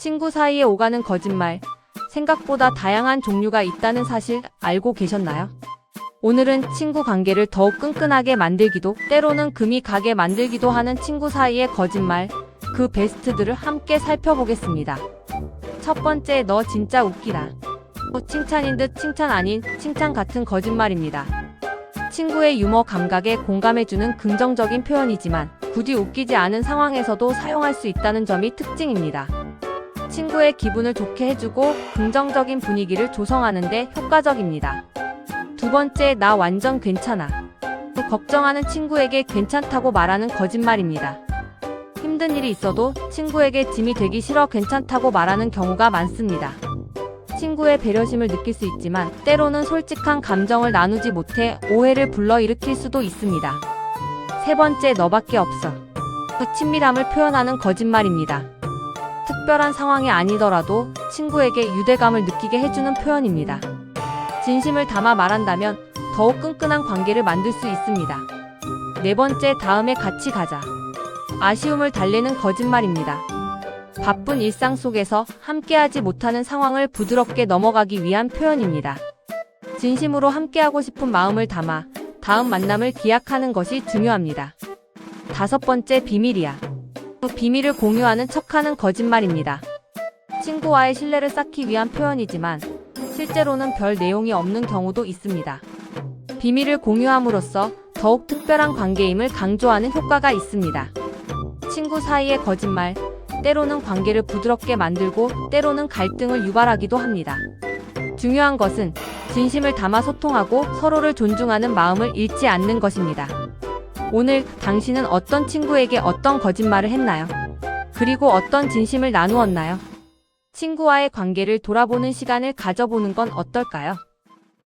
친구 사이에 오가는 거짓말. 생각보다 다양한 종류가 있다는 사실 알고 계셨나요? 오늘은 친구 관계를 더욱 끈끈하게 만들기도, 때로는 금이 가게 만들기도 하는 친구 사이의 거짓말, 그 베스트들을 함께 살펴보겠습니다. 첫 번째, 너 진짜 웃기다. 어, 칭찬인 듯 칭찬 아닌 칭찬 같은 거짓말입니다. 친구의 유머 감각에 공감해주는 긍정적인 표현이지만 굳이 웃기지 않은 상황에서도 사용할 수 있다는 점이 특징입니다. 친구의 기분을 좋게 해주고 긍정적인 분위기를 조성하는데 효과적입니다. 두 번째, 나 완전 괜찮아. 또 걱정하는 친구에게 괜찮다고 말하는 거짓말입니다. 힘든 일이 있어도 친구에게 짐이 되기 싫어 괜찮다고 말하는 경우가 많습니다. 친구의 배려심을 느낄 수 있지만 때로는 솔직한 감정을 나누지 못해 오해를 불러일으킬 수도 있습니다. 세 번째, 너밖에 없어. 그 친밀함을 표현하는 거짓말입니다. 특별한 상황이 아니더라도 친구에게 유대감을 느끼게 해주는 표현입니다. 진심을 담아 말한다면 더욱 끈끈한 관계를 만들 수 있습니다. 네 번째, 다음에 같이 가자. 아쉬움을 달래는 거짓말입니다. 바쁜 일상 속에서 함께하지 못하는 상황을 부드럽게 넘어가기 위한 표현입니다. 진심으로 함께하고 싶은 마음을 담아 다음 만남을 기약하는 것이 중요합니다. 다섯 번째, 비밀이야. 비밀을 공유하는 척하는 거짓말입니다. 친구와의 신뢰를 쌓기 위한 표현이지만 실제로는 별 내용이 없는 경우도 있습니다. 비밀을 공유함으로써 더욱 특별한 관계임을 강조하는 효과가 있습니다. 친구 사이의 거짓말, 때로는 관계를 부드럽게 만들고 때로는 갈등을 유발하기도 합니다. 중요한 것은 진심을 담아 소통하고 서로를 존중하는 마음을 잃지 않는 것입니다. 오늘 당신은 어떤 친구에게 어떤 거짓말을 했나요? 그리고 어떤 진심을 나누었나요? 친구와의 관계를 돌아보는 시간을 가져보는 건 어떨까요?